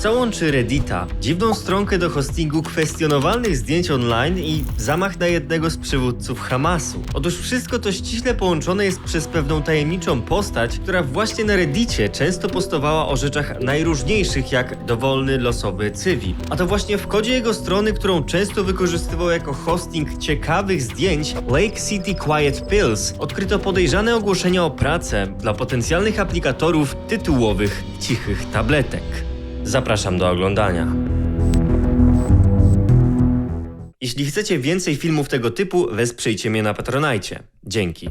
co łączy Reddita, dziwną stronkę do hostingu kwestionowalnych zdjęć online i zamach na jednego z przywódców Hamasu. Otóż wszystko to ściśle połączone jest przez pewną tajemniczą postać, która właśnie na Reddicie często postowała o rzeczach najróżniejszych jak dowolny losowy cywil. A to właśnie w kodzie jego strony, którą często wykorzystywał jako hosting ciekawych zdjęć Lake City Quiet Pills, odkryto podejrzane ogłoszenia o pracę dla potencjalnych aplikatorów tytułowych cichych tabletek. Zapraszam do oglądania. Jeśli chcecie więcej filmów tego typu, wesprzyjcie mnie na Patronajcie. Dzięki.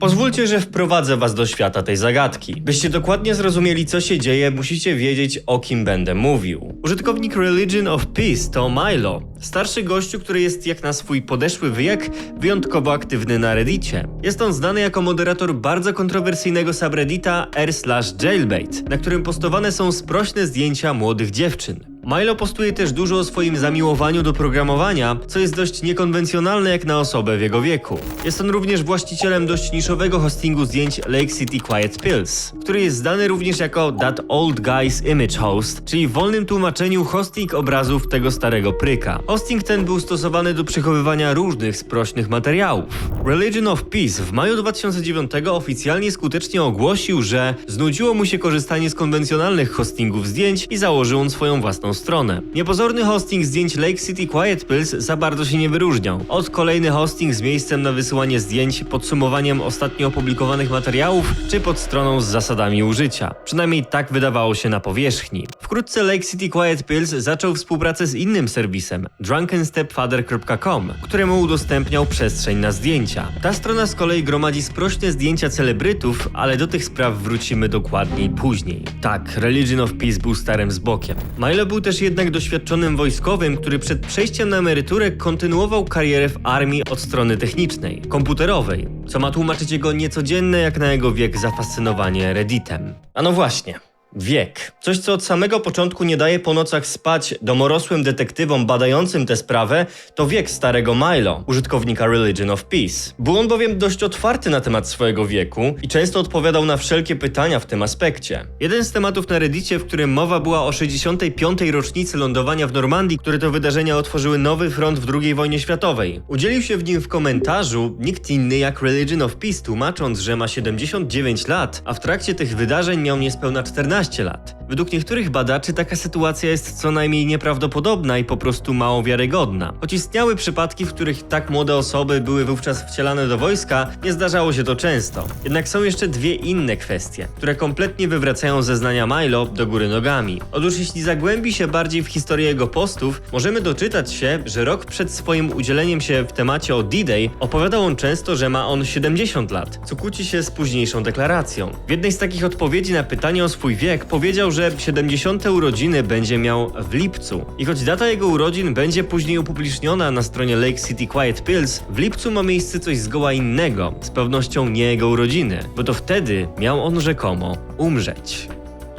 Pozwólcie, że wprowadzę was do świata tej zagadki. Byście dokładnie zrozumieli, co się dzieje, musicie wiedzieć, o kim będę mówił. Użytkownik Religion of Peace to Milo, starszy gościu, który jest jak na swój podeszły wiek wyjątkowo aktywny na Reddicie. Jest on znany jako moderator bardzo kontrowersyjnego subreddita r/jailbait, na którym postowane są sprośne zdjęcia młodych dziewczyn. Milo postuje też dużo o swoim zamiłowaniu do programowania, co jest dość niekonwencjonalne jak na osobę w jego wieku. Jest on również właścicielem dość niszowego hostingu zdjęć Lake City Quiet Pills, który jest znany również jako That Old Guy's Image Host, czyli w wolnym tłumaczeniu hosting obrazów tego starego pryka. Hosting ten był stosowany do przechowywania różnych sprośnych materiałów. Religion of Peace w maju 2009 oficjalnie skutecznie ogłosił, że znudziło mu się korzystanie z konwencjonalnych hostingów zdjęć i założył on swoją własną stronę. Niepozorny hosting zdjęć Lake City Quiet Pills za bardzo się nie wyróżniał. Od kolejny hosting z miejscem na wysyłanie zdjęć, podsumowaniem ostatnio opublikowanych materiałów, czy pod stroną z zasadami użycia. Przynajmniej tak wydawało się na powierzchni. Wkrótce Lake City Quiet Pills zaczął współpracę z innym serwisem, drunkenstepfather.com, któremu udostępniał przestrzeń na zdjęcia. Ta strona z kolei gromadzi sprośne zdjęcia celebrytów, ale do tych spraw wrócimy dokładniej później. Tak, Religion of Peace był starym z bokiem. Milo był też jednak doświadczonym wojskowym, który przed przejściem na emeryturę kontynuował karierę w armii od strony technicznej, komputerowej, co ma tłumaczyć jego niecodzienne jak na jego wiek zafascynowanie Redditem. A no właśnie. Wiek. Coś, co od samego początku nie daje po nocach spać domorosłym detektywom badającym tę sprawę, to wiek starego Milo, użytkownika Religion of Peace. Był on bowiem dość otwarty na temat swojego wieku i często odpowiadał na wszelkie pytania w tym aspekcie. Jeden z tematów na Reddicie, w którym mowa była o 65. rocznicy lądowania w Normandii, które to wydarzenia otworzyły nowy front w II wojnie światowej. Udzielił się w nim w komentarzu nikt inny jak Religion of Peace, tłumacząc, że ma 79 lat, a w trakcie tych wydarzeń miał niespełna 14 lat. Według niektórych badaczy taka sytuacja jest co najmniej nieprawdopodobna i po prostu mało wiarygodna. Choć istniały przypadki, w których tak młode osoby były wówczas wcielane do wojska, nie zdarzało się to często. Jednak są jeszcze dwie inne kwestie, które kompletnie wywracają zeznania Milo do góry nogami. Otóż jeśli zagłębi się bardziej w historię jego postów, możemy doczytać się, że rok przed swoim udzieleniem się w temacie o D-Day opowiadał on często, że ma on 70 lat, co kłóci się z późniejszą deklaracją. W jednej z takich odpowiedzi na pytanie o swój wiek powiedział, że 70. urodziny będzie miał w lipcu. I choć data jego urodzin będzie później upubliczniona na stronie Lake City Quiet Pills, w lipcu ma miejsce coś zgoła innego, z pewnością nie jego urodziny, bo to wtedy miał on rzekomo umrzeć.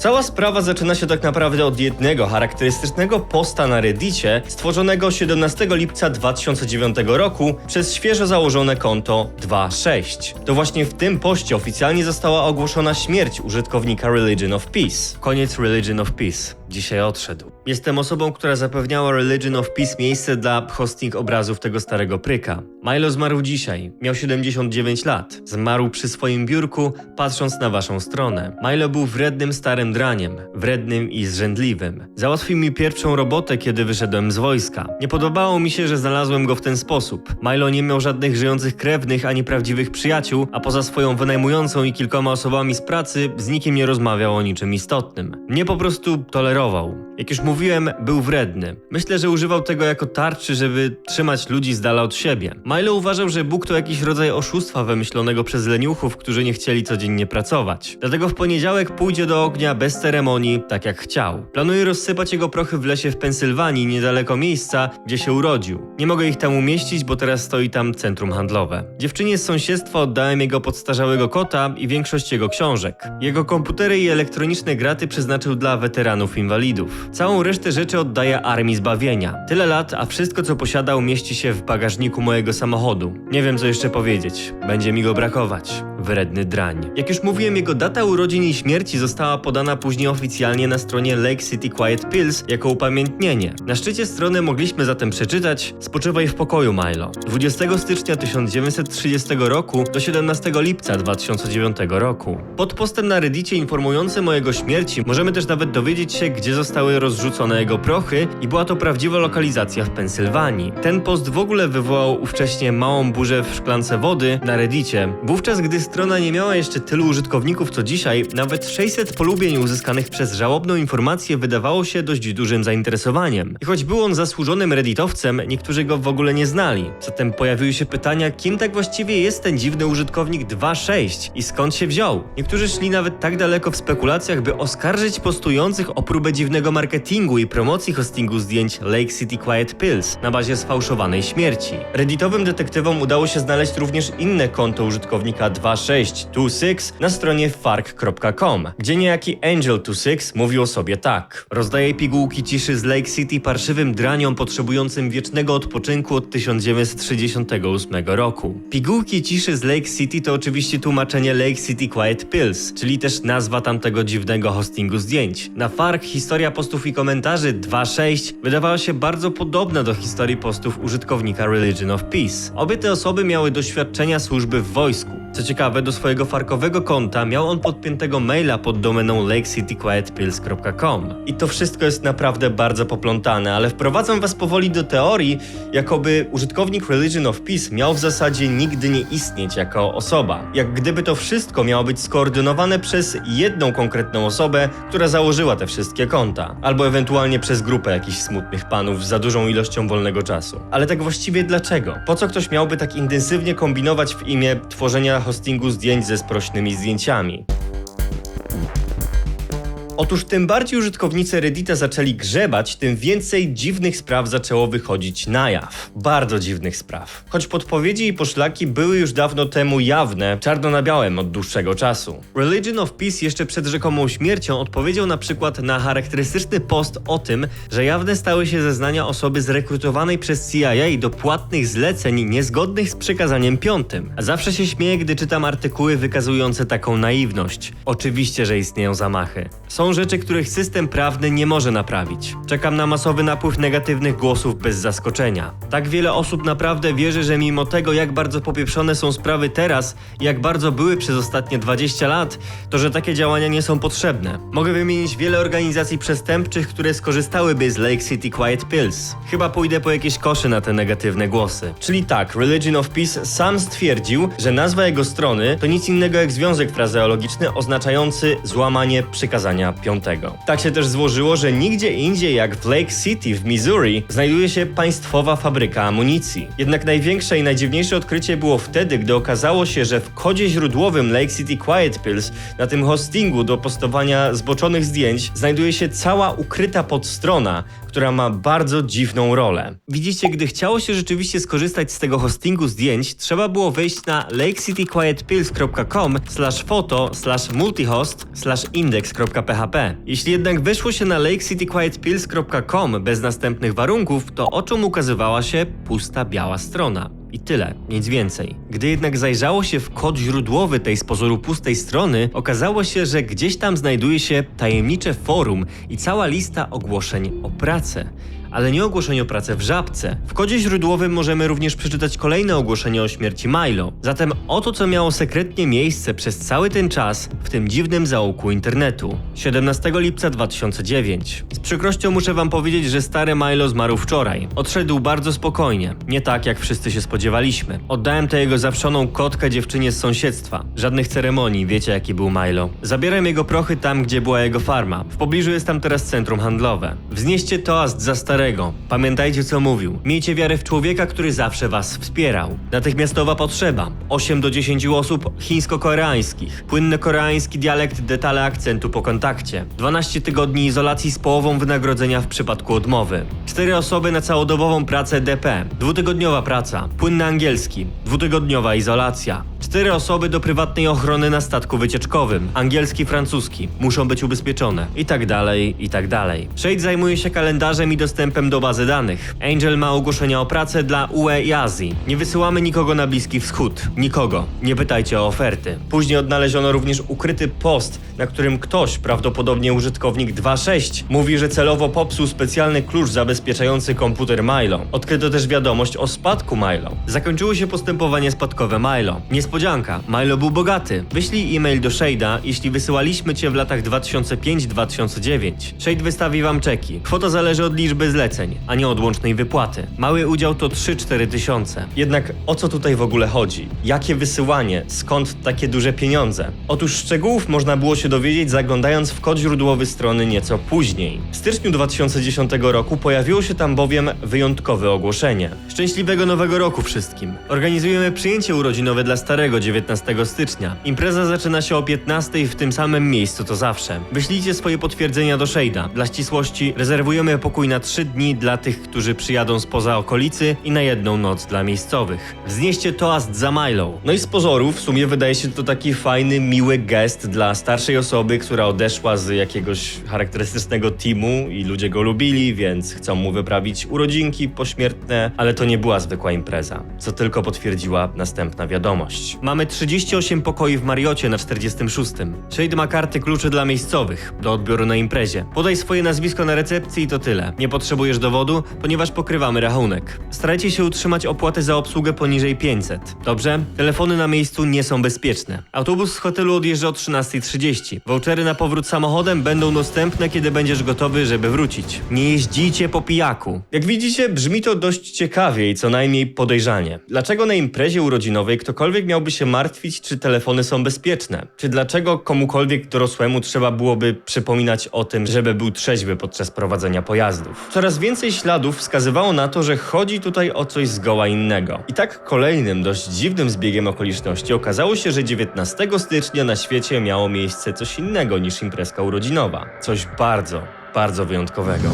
Cała sprawa zaczyna się tak naprawdę od jednego charakterystycznego posta na Reddicie stworzonego 17 lipca 2009 roku przez świeżo założone konto 2.6. To właśnie w tym poście oficjalnie została ogłoszona śmierć użytkownika Religion of Peace. Koniec Religion of Peace. Dzisiaj odszedł. Jestem osobą, która zapewniała Religion of Peace miejsce dla hosting obrazów tego starego pryka. Milo zmarł dzisiaj. Miał 79 lat. Zmarł przy swoim biurku, patrząc na waszą stronę. Milo był wrednym starym draniem. Wrednym i zrzędliwym. Załatwił mi pierwszą robotę, kiedy wyszedłem z wojska. Nie podobało mi się, że znalazłem go w ten sposób. Milo nie miał żadnych żyjących krewnych ani prawdziwych przyjaciół, a poza swoją wynajmującą i kilkoma osobami z pracy, z nikim nie rozmawiał o niczym istotnym. Mnie po prostu tolerował. Jak już mówiłem, był wredny. Myślę, że używał tego jako tarczy, żeby trzymać ludzi z dala od siebie. Milo uważał, że Bóg to jakiś rodzaj oszustwa wymyślonego przez leniuchów, którzy nie chcieli codziennie pracować. Dlatego w poniedziałek pójdzie do ognia bez ceremonii, tak jak chciał. Planuje rozsypać jego prochy w lesie w Pensylwanii, niedaleko miejsca, gdzie się urodził. Nie mogę ich tam umieścić, bo teraz stoi tam centrum handlowe. Dziewczynie z sąsiedztwa oddałem jego podstarzałego kota i większość jego książek. Jego komputery i elektroniczne graty przeznaczył dla weteranów inwalidów. Całą resztę rzeczy oddaje Armii Zbawienia. Tyle lat, a wszystko co posiadał mieści się w bagażniku mojego samochodu. Nie wiem co jeszcze powiedzieć. Będzie mi go brakować. wredny drań. Jak już mówiłem, jego data urodzin i śmierci została podana później oficjalnie na stronie Lake City Quiet Pills jako upamiętnienie. Na szczycie strony mogliśmy zatem przeczytać Spoczywaj w pokoju Milo. 20 stycznia 1930 roku do 17 lipca 2009 roku. Pod postem na Reddicie informującym o jego śmierci możemy też nawet dowiedzieć się, gdzie zostały rozrzucone jego prochy i była to prawdziwa lokalizacja w Pensylwanii. Ten post w ogóle wywołał ówcześnie małą burzę w szklance wody na Reddicie. Wówczas, gdy strona nie miała jeszcze tylu użytkowników co dzisiaj, nawet 600 polubień uzyskanych przez żałobną informację wydawało się dość dużym zainteresowaniem. I choć był on zasłużonym redditowcem, niektórzy go w ogóle nie znali. Zatem pojawiły się pytania, kim tak właściwie jest ten dziwny użytkownik 2.6 i skąd się wziął. Niektórzy szli nawet tak daleko w spekulacjach, by oskarżyć postujących o próbę dziwnego marketingu i promocji hostingu zdjęć Lake City Quiet Pills na bazie sfałszowanej śmierci. Redditowym detektywom udało się znaleźć również inne konto użytkownika 2626 na stronie fark.com, gdzie niejaki Angel26 mówił o sobie tak. Rozdaje pigułki ciszy z Lake City parszywym draniom potrzebującym wiecznego odpoczynku od 1968 roku. Pigułki ciszy z Lake City to oczywiście tłumaczenie Lake City Quiet Pills, czyli też nazwa tamtego dziwnego hostingu zdjęć. Na Fark historia postów i komentarzy 2.6 wydawała się bardzo podobna do historii postów użytkownika Religion of Peace. Obie te osoby miały doświadczenia służby w wojsku. Co ciekawe, do swojego farkowego konta miał on podpiętego maila pod domeną lakecityquietpills.com. I to wszystko jest naprawdę bardzo poplątane, ale wprowadzam was powoli do teorii, jakoby użytkownik Religion of Peace miał w zasadzie nigdy nie istnieć jako osoba. Jak gdyby to wszystko miało być skoordynowane przez jedną konkretną osobę, która założyła te wszystkie konta. Albo ewentualnie przez grupę jakichś smutnych panów z za dużą ilością wolnego czasu. Ale tak właściwie dlaczego? Po co ktoś miałby tak intensywnie kombinować w imię tworzenia hostingu zdjęć ze sprośnymi zdjęciami? Otóż tym bardziej użytkownicy Reddita zaczęli grzebać, tym więcej dziwnych spraw zaczęło wychodzić na jaw. Bardzo dziwnych spraw. Choć podpowiedzi i poszlaki były już dawno temu jawne, czarno na białym od dłuższego czasu. Religion of Peace jeszcze przed rzekomą śmiercią odpowiedział na przykład na charakterystyczny post o tym, że jawne stały się zeznania osoby zrekrutowanej przez CIA do płatnych zleceń niezgodnych z przekazaniem piątym. Zawsze się śmieję, gdy czytam artykuły wykazujące taką naiwność. Oczywiście, że istnieją zamachy. Są rzeczy, których system prawny nie może naprawić. Czekam na masowy napływ negatywnych głosów bez zaskoczenia. Tak wiele osób naprawdę wierzy, że mimo tego, jak bardzo popieprzone są sprawy teraz, jak bardzo były przez ostatnie 20 lat, to że takie działania nie są potrzebne. Mogę wymienić wiele organizacji przestępczych, które skorzystałyby z Lake City Quiet Pills. Chyba pójdę po jakieś koszy na te negatywne głosy. Czyli tak, Religion of Peace sam stwierdził, że nazwa jego strony to nic innego jak związek frazeologiczny oznaczający złamanie przykazania piątego. Tak się też złożyło, że nigdzie indziej jak w Lake City w Missouri znajduje się państwowa fabryka amunicji. Jednak największe i najdziwniejsze odkrycie było wtedy, gdy okazało się, że w kodzie źródłowym Lake City Quiet Pills, na tym hostingu do postowania zboczonych zdjęć, znajduje się cała ukryta podstrona, która ma bardzo dziwną rolę. Widzicie, gdy chciało się rzeczywiście skorzystać z tego hostingu zdjęć, trzeba było wejść na lakecityquietpills.com slash photo slash multihost slash index.php. Jeśli jednak weszło się na lakecityquietpills.com bez następnych warunków, to oczom ukazywała się pusta biała strona. I tyle, nic więcej. Gdy jednak zajrzało się w kod źródłowy tej z pozoru pustej strony, okazało się, że gdzieś tam znajduje się tajemnicze forum i cała lista ogłoszeń o pracę. Ale nie ogłoszenie o pracę w żabce. W kodzie źródłowym możemy również przeczytać kolejne ogłoszenie o śmierci Milo. Zatem oto co miało sekretnie miejsce przez cały ten czas w tym dziwnym zaułku internetu. 17 lipca 2009. Z przykrością muszę wam powiedzieć, że stary Milo zmarł wczoraj. Odszedł bardzo spokojnie, nie tak jak wszyscy się spodziewaliśmy. Oddałem tę jego zawszoną kotkę dziewczynie z sąsiedztwa. Żadnych ceremonii, wiecie jaki był Milo. Zabieram jego prochy tam, gdzie była jego farma. W pobliżu jest tam teraz centrum handlowe. Wznieście toast za starego. Pamiętajcie co mówił. Miejcie wiarę w człowieka, który zawsze was wspierał. Natychmiastowa potrzeba. 8 do 10 osób chińsko-koreańskich. Płynny koreański dialekt, detale akcentu po kontakcie. 12 tygodni izolacji z połową wynagrodzenia w przypadku odmowy. 4 osoby na całodobową pracę DP. Dwutygodniowa praca. Płynny angielski. Dwutygodniowa izolacja. Cztery osoby do prywatnej ochrony na statku wycieczkowym. Angielski, francuski. Muszą być ubezpieczone. I tak dalej, i tak dalej. Shade zajmuje się kalendarzem i dostępem dostępem do bazy danych. Angel ma ogłoszenia o pracę dla UE i Azji. Nie wysyłamy nikogo na Bliski Wschód. Nikogo. Nie pytajcie o oferty. Później odnaleziono również ukryty post, na którym ktoś, prawdopodobnie użytkownik 2.6, mówi, że celowo popsuł specjalny klucz zabezpieczający komputer Milo. Odkryto też wiadomość o spadku Milo. Zakończyło się postępowanie spadkowe Milo. Niespodzianka. Milo był bogaty. Wyślij e-mail do Shade'a, jeśli wysyłaliśmy cię w latach 2005-2009. Shade wystawi wam czeki. Kwota zależy od liczby zleceń, a nie od łącznej wypłaty. Mały udział to 3-4 tysiące. Jednak o co tutaj w ogóle chodzi? Jakie wysyłanie? Skąd takie duże pieniądze? Otóż szczegółów można było się dowiedzieć zaglądając w kod źródłowy strony nieco później. W styczniu 2010 roku pojawiło się tam bowiem wyjątkowe ogłoszenie. Szczęśliwego nowego roku wszystkim. Organizujemy przyjęcie urodzinowe dla starego 19 stycznia. Impreza zaczyna się o 15 w tym samym miejscu to zawsze. Wyślijcie swoje potwierdzenia do Shade'a. Dla ścisłości rezerwujemy pokój na 3 dni dla tych, którzy przyjadą spoza okolicy i na jedną noc dla miejscowych. Wznieście toast za Milo. No i z pozoru w sumie wydaje się to taki fajny, miły gest dla starszej osoby, która odeszła z jakiegoś charakterystycznego teamu i ludzie go lubili, więc chcą mu wyprawić urodzinki pośmiertne, ale to nie była zwykła impreza, co tylko potwierdziła następna wiadomość. Mamy 38 pokoi w Mariocie na 46. Shade ma karty kluczy dla miejscowych do odbioru na imprezie. Podaj swoje nazwisko na recepcji i to tyle. Nie potrzebujesz dowodu, ponieważ pokrywamy rachunek. Starajcie się utrzymać opłatę za obsługę poniżej 500. Dobrze? Telefony na miejscu nie są bezpieczne. Autobus z hotelu odjeżdża o 13.30. Vouchery na powrót samochodem będą dostępne, kiedy będziesz gotowy, żeby wrócić. Nie jeździcie po pijaku. Jak widzicie, brzmi to dość ciekawie i co najmniej podejrzanie. Dlaczego na imprezie urodzinowej ktokolwiek miałby się martwić, czy telefony są bezpieczne? Czy dlaczego komukolwiek dorosłemu trzeba byłoby przypominać o tym, żeby był trzeźwy podczas prowadzenia pojazdów? Coraz więcej śladów wskazywało na to, że chodzi tutaj o coś zgoła innego. I tak kolejnym dość dziwnym zbiegiem okoliczności okazało się, że 19 stycznia na świecie miało miejsce coś innego niż imprezka urodzinowa. Coś bardzo, bardzo wyjątkowego.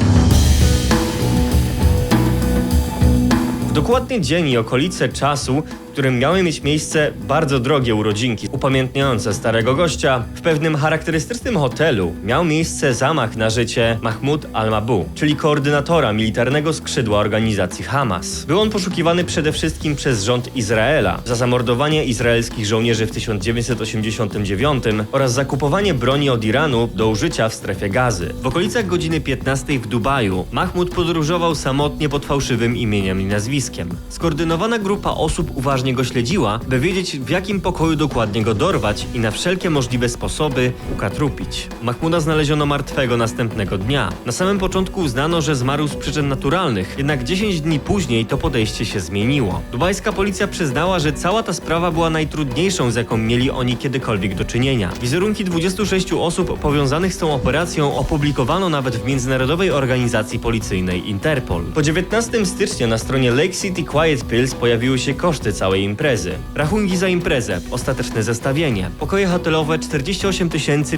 Dokładny dzień i okolice czasu, którym miały mieć miejsce bardzo drogie urodzinki upamiętniające starego gościa, w pewnym charakterystycznym hotelu miał miejsce zamach na życie Mahmoud al-Mabu, czyli koordynatora militarnego skrzydła organizacji Hamas. Był on poszukiwany przede wszystkim przez rząd Izraela za zamordowanie izraelskich żołnierzy w 1989 oraz zakupowanie broni od Iranu do użycia w strefie gazy. W okolicach godziny 15 w Dubaju Mahmoud podróżował samotnie pod fałszywym imieniem i nazwiskiem. Skoordynowana grupa osób uważnie go śledziła, by wiedzieć w jakim pokoju dokładnie go dorwać i na wszelkie możliwe sposoby ukatrupić. Mahmuda znaleziono martwego następnego dnia. Na samym początku uznano, że zmarł z przyczyn naturalnych, jednak 10 dni później to podejście się zmieniło. Dubajska policja przyznała, że cała ta sprawa była najtrudniejszą, z jaką mieli oni kiedykolwiek do czynienia. Wizerunki 26 osób powiązanych z tą operacją opublikowano nawet w międzynarodowej organizacji policyjnej Interpol. Po 19 stycznia na stronie Lake City Quiet Pills pojawiły się koszty całej imprezy. Rachunki za imprezę, ostateczne zestawienie, pokoje hotelowe 48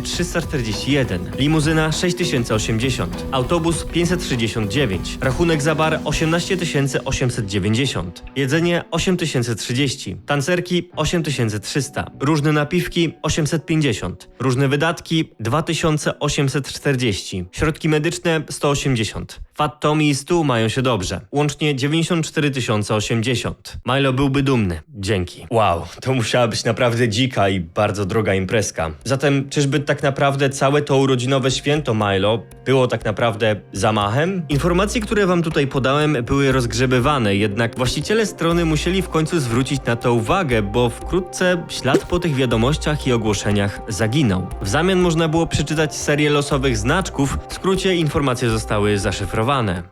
341, limuzyna 6080, autobus 569, rachunek za bar 18 890, jedzenie 8030, tancerki 8300, różne napiwki 850, różne wydatki 2840, środki medyczne 180. Fat Tommy i Stu mają się dobrze. Łącznie 94 080. Milo byłby dumny. Dzięki. Wow, to musiała być naprawdę dzika i bardzo droga imprezka. Zatem czyżby tak naprawdę całe to urodzinowe święto Milo było tak naprawdę zamachem? Informacje, które wam tutaj podałem były rozgrzebywane, jednak właściciele strony musieli w końcu zwrócić na to uwagę, bo wkrótce ślad po tych wiadomościach i ogłoszeniach zaginął. W zamian można było przeczytać serię losowych znaczków, w skrócie informacje zostały zaszyfrowane.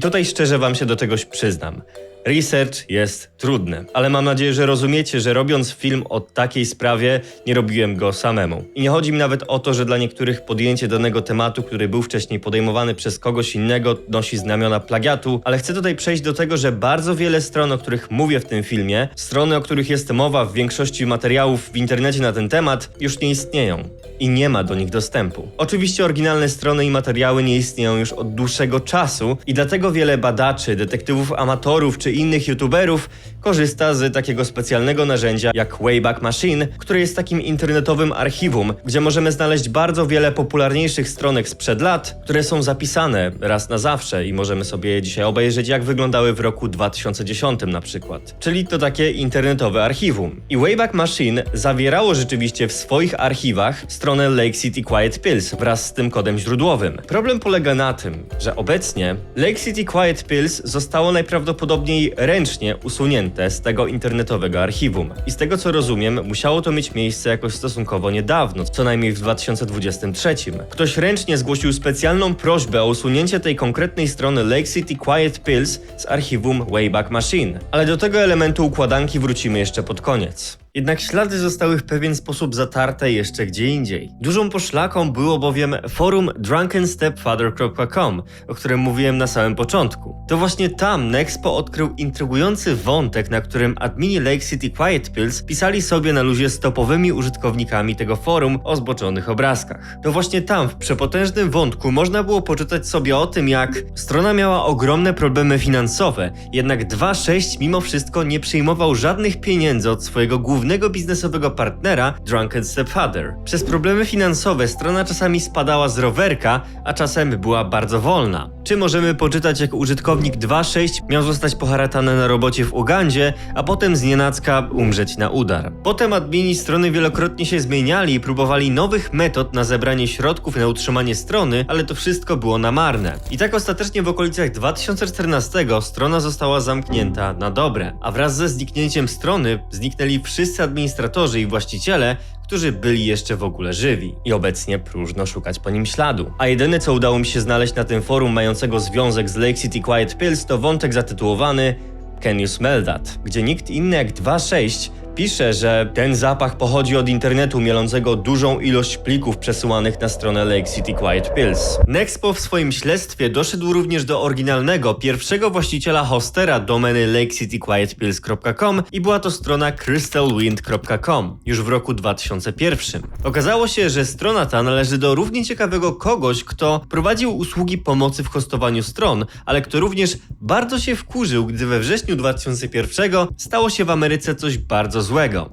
I tutaj szczerze wam się do czegoś przyznam. Research jest trudny, ale mam nadzieję, że rozumiecie, że robiąc film o takiej sprawie, nie robiłem go samemu. I nie chodzi mi nawet o to, że dla niektórych podjęcie danego tematu, który był wcześniej podejmowany przez kogoś innego, nosi znamiona plagiatu, ale chcę tutaj przejść do tego, że bardzo wiele stron, o których mówię w tym filmie, strony, o których jest mowa w większości materiałów w internecie na ten temat, już nie istnieją i nie ma do nich dostępu. Oczywiście oryginalne strony i materiały nie istnieją już od dłuższego czasu i dlatego wiele badaczy, detektywów amatorów czy innych youtuberów korzysta z takiego specjalnego narzędzia jak Wayback Machine, które jest takim internetowym archiwum, gdzie możemy znaleźć bardzo wiele popularniejszych stronek sprzed lat, które są zapisane raz na zawsze i możemy sobie je dzisiaj obejrzeć, jak wyglądały w roku 2010 na przykład. Czyli to takie internetowe archiwum. I Wayback Machine zawierało rzeczywiście w swoich archiwach stronę Lake City Quiet Pills wraz z tym kodem źródłowym. Problem polega na tym, że obecnie Lake City Quiet Pills zostało najprawdopodobniej ręcznie usunięte z tego internetowego archiwum. I z tego co rozumiem, musiało to mieć miejsce jakoś stosunkowo niedawno, co najmniej w 2023. Ktoś ręcznie zgłosił specjalną prośbę o usunięcie tej konkretnej strony Lake City Quiet Pills z archiwum Wayback Machine. Ale do tego elementu układanki wrócimy jeszcze pod koniec. Jednak ślady zostały w pewien sposób zatarte jeszcze gdzie indziej. Dużą poszlaką było bowiem forum drunkenstepfather.com, o którym mówiłem na samym początku. To właśnie tam Nexpo odkrył intrygujący wątek, na którym admini Lake City Quiet Pills pisali sobie na luzie z topowymi użytkownikami tego forum o zboczonych obrazkach. To właśnie tam, w przepotężnym wątku, można było poczytać sobie o tym, jak strona miała ogromne problemy finansowe, jednak 2.6 mimo wszystko nie przyjmował żadnych pieniędzy od swojego głównego biznesowego partnera, Drunken Stepfather. Przez problemy finansowe strona czasami spadała z rowerka, a czasem była bardzo wolna. Czy możemy poczytać, jak użytkownik 2.6 miał zostać poharatany na robocie w Ugandzie, a potem z nienacka umrzeć na udar. Potem admini strony wielokrotnie się zmieniali i próbowali nowych metod na zebranie środków na utrzymanie strony, ale to wszystko było na marne. I tak ostatecznie w okolicach 2014 strona została zamknięta na dobre, a wraz ze zniknięciem strony zniknęli wszyscy administratorzy i właściciele, którzy byli jeszcze w ogóle żywi. I obecnie próżno szukać po nim śladu. A jedyne co udało mi się znaleźć na tym forum mającego związek z Lake City Quiet Pills to wątek zatytułowany Can you smell that? Gdzie nikt inny jak 2.6 pisze, że ten zapach pochodzi od internetu mielącego dużą ilość plików przesyłanych na stronę Lake City Quiet Pills. Nexpo w swoim śledztwie doszedł również do oryginalnego, pierwszego właściciela hostera domeny lakecityquietpills.com i była to strona crystalwind.com już w roku 2001. Okazało się, że strona ta należy do równie ciekawego kogoś, kto prowadził usługi pomocy w hostowaniu stron, ale kto również bardzo się wkurzył, gdy we wrześniu 2001 stało się w Ameryce coś bardzo złego.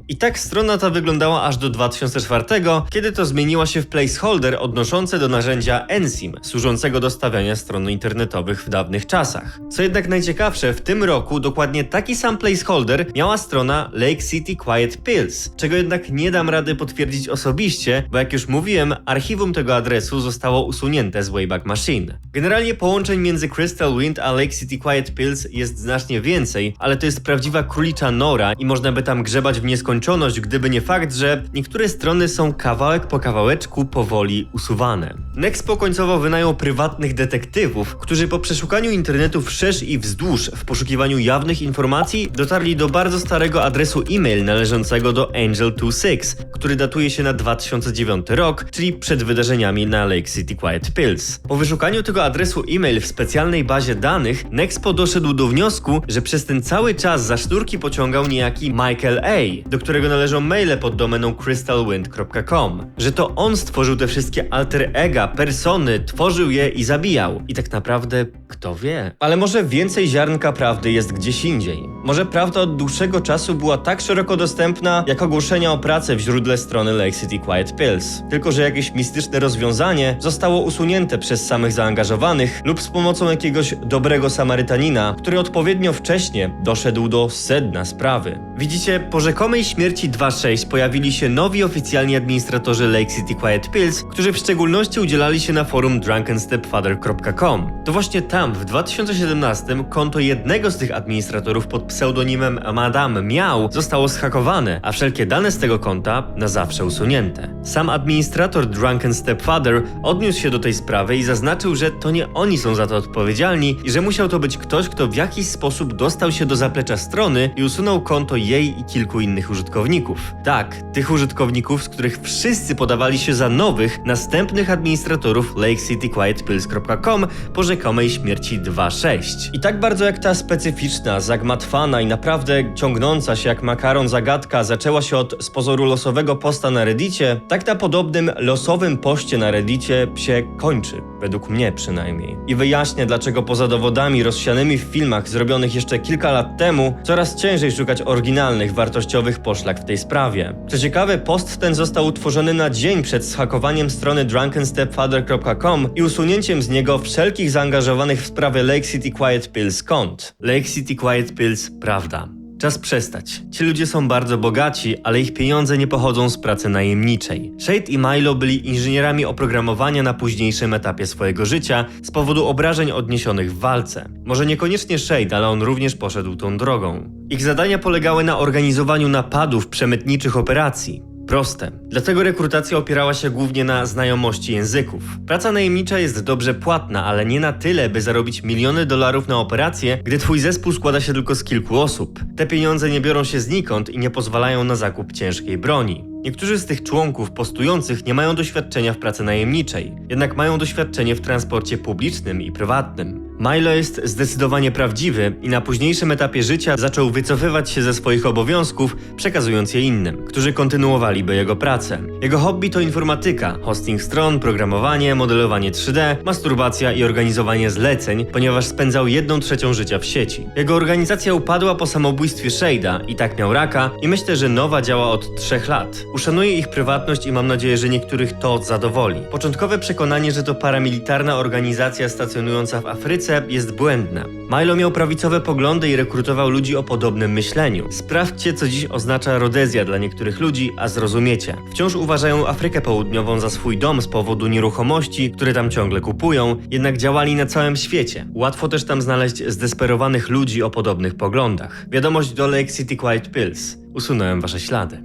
I tak strona ta wyglądała aż do 2004, kiedy to zmieniła się w placeholder odnoszący do narzędzia Ensim, służącego do stawiania stron internetowych w dawnych czasach. Co jednak najciekawsze, w tym roku dokładnie taki sam placeholder miała strona Lake City Quiet Pills, czego jednak nie dam rady potwierdzić osobiście, bo jak już mówiłem, archiwum tego adresu zostało usunięte z Wayback Machine. Generalnie połączeń między Crystal Wind a Lake City Quiet Pills jest znacznie więcej, ale to jest prawdziwa królicza nora i można by tam grzebać w nieskończoność, gdyby nie fakt, że niektóre strony są kawałek po kawałeczku powoli usuwane. Nexpo końcowo wynajął prywatnych detektywów, którzy po przeszukaniu internetu wszerz i wzdłuż w poszukiwaniu jawnych informacji dotarli do bardzo starego adresu e-mail należącego do Angel26, który datuje się na 2009 rok, czyli przed wydarzeniami na Lake City Quiet Pills. Po wyszukaniu tego adresu e-mail w specjalnej bazie danych, Nexpo doszedł do wniosku, że przez ten cały czas za sznurki pociągał niejaki Michael A, do którego należą maile pod domeną crystalwind.com. Że to on stworzył te wszystkie alter ega, persony, tworzył je i zabijał. I tak naprawdę kto wie? Ale może więcej ziarnka prawdy jest gdzieś indziej. Może prawda od dłuższego czasu była tak szeroko dostępna, jak ogłoszenia o pracę w źródle strony Lake City Quiet Pills. Tylko, że jakieś mistyczne rozwiązanie zostało usunięte przez samych zaangażowanych lub z pomocą jakiegoś dobrego Samarytanina, który odpowiednio wcześnie doszedł do sedna sprawy. Widzicie, po rzekomej śmierci 2.6 pojawili się nowi oficjalni administratorzy Lake City Quiet Pills, którzy w szczególności udzielali się na forum drunkenstepfather.com. To właśnie tam w 2017 konto jednego z tych administratorów pod pseudonimem Madame Miał zostało zhakowane, a wszelkie dane z tego konta na zawsze usunięte. Sam administrator Drunken Stepfather odniósł się do tej sprawy i zaznaczył, że to nie oni są za to odpowiedzialni i że musiał to być ktoś, kto w jakiś sposób dostał się do zaplecza strony i usunął konto jej i kilku innych użytkowników. Tak, tych użytkowników, z których wszyscy podawali się za nowych, następnych administratorów lakecityquietpills.com po rzekomej śmierci 2.6. I tak bardzo jak ta specyficzna, zagmatwana i naprawdę ciągnąca się jak makaron zagadka zaczęła się od z pozoru losowego posta na Reddicie, tak na podobnym losowym poście na Reddicie się kończy. według mnie przynajmniej. I wyjaśnię, dlaczego poza dowodami rozsianymi w filmach zrobionych jeszcze kilka lat temu, coraz ciężej szukać oryginalnych, wartościowych poszlak w tej sprawie. Co ciekawe, post ten został utworzony na dzień przed zhakowaniem strony drunkenstepfather.com i usunięciem z niego wszelkich zaangażowanych w sprawę Lake City Quiet Pills kont. Lake City Quiet Pills, prawda. Czas przestać. Ci ludzie są bardzo bogaci, ale ich pieniądze nie pochodzą z pracy najemniczej. Shade i Milo byli inżynierami oprogramowania na późniejszym etapie swojego życia z powodu obrażeń odniesionych w walce. Może niekoniecznie Shade, ale on również poszedł tą drogą. Ich zadania polegały na organizowaniu napadów przemytniczych operacji. Proste. Dlatego rekrutacja opierała się głównie na znajomości języków. Praca najemnicza jest dobrze płatna, ale nie na tyle, by zarobić miliony dolarów na operację, gdy twój zespół składa się tylko z kilku osób. Te pieniądze nie biorą się znikąd i nie pozwalają na zakup ciężkiej broni. Niektórzy z tych członków postujących nie mają doświadczenia w pracy najemniczej, jednak mają doświadczenie w transporcie publicznym i prywatnym. Milo jest zdecydowanie prawdziwy i na późniejszym etapie życia zaczął wycofywać się ze swoich obowiązków, przekazując je innym, którzy kontynuowaliby jego pracę. Jego hobby to informatyka, hosting stron, programowanie, modelowanie 3D, masturbacja i organizowanie zleceń, ponieważ spędzał jedną trzecią życia w sieci. Jego organizacja upadła po samobójstwie Shade'a i tak miał raka i myślę, że nowa działa od trzech lat. Uszanuję ich prywatność i mam nadzieję, że niektórych to zadowoli. Początkowe przekonanie, że to paramilitarna organizacja stacjonująca w Afryce jest błędne. Milo miał prawicowe poglądy i rekrutował ludzi o podobnym myśleniu. Sprawdźcie, co dziś oznacza Rodezja dla niektórych ludzi, a zrozumiecie. Wciąż uważają Afrykę Południową za swój dom z powodu nieruchomości, które tam ciągle kupują, jednak działali na całym świecie. Łatwo też tam znaleźć zdesperowanych ludzi o podobnych poglądach. Wiadomość do Lake City Quiet Pills. Usunąłem wasze ślady.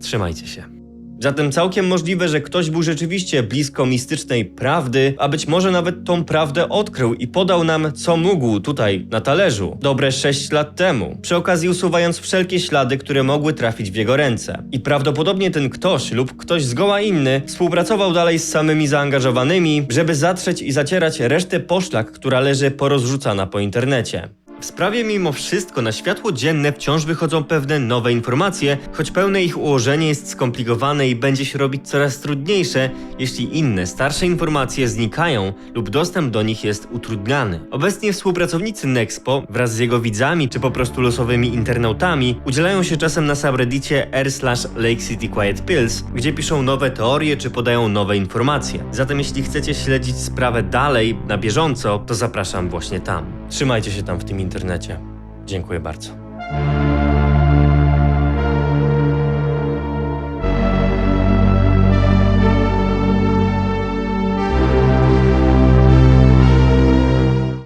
Trzymajcie się. Zatem całkiem możliwe, że ktoś był rzeczywiście blisko mistycznej prawdy, a być może nawet tą prawdę odkrył i podał nam, co mógł tutaj na talerzu, dobre 6 lat temu, przy okazji usuwając wszelkie ślady, które mogły trafić w jego ręce. I prawdopodobnie ten ktoś lub ktoś zgoła inny współpracował dalej z samymi zaangażowanymi, żeby zatrzeć i zacierać resztę poszlak, która leży porozrzucana po internecie. W sprawie mimo wszystko na światło dzienne wciąż wychodzą pewne nowe informacje, choć pełne ich ułożenie jest skomplikowane i będzie się robić coraz trudniejsze, jeśli inne, starsze informacje znikają lub dostęp do nich jest utrudniany. Obecnie współpracownicy Nexpo wraz z jego widzami czy po prostu losowymi internautami udzielają się czasem na subreddicie r Lake City Quiet Pills, gdzie piszą nowe teorie czy podają nowe informacje. Zatem jeśli chcecie śledzić sprawę dalej, na bieżąco, to zapraszam właśnie tam. Trzymajcie się tam w tym internecie. Dziękuję bardzo.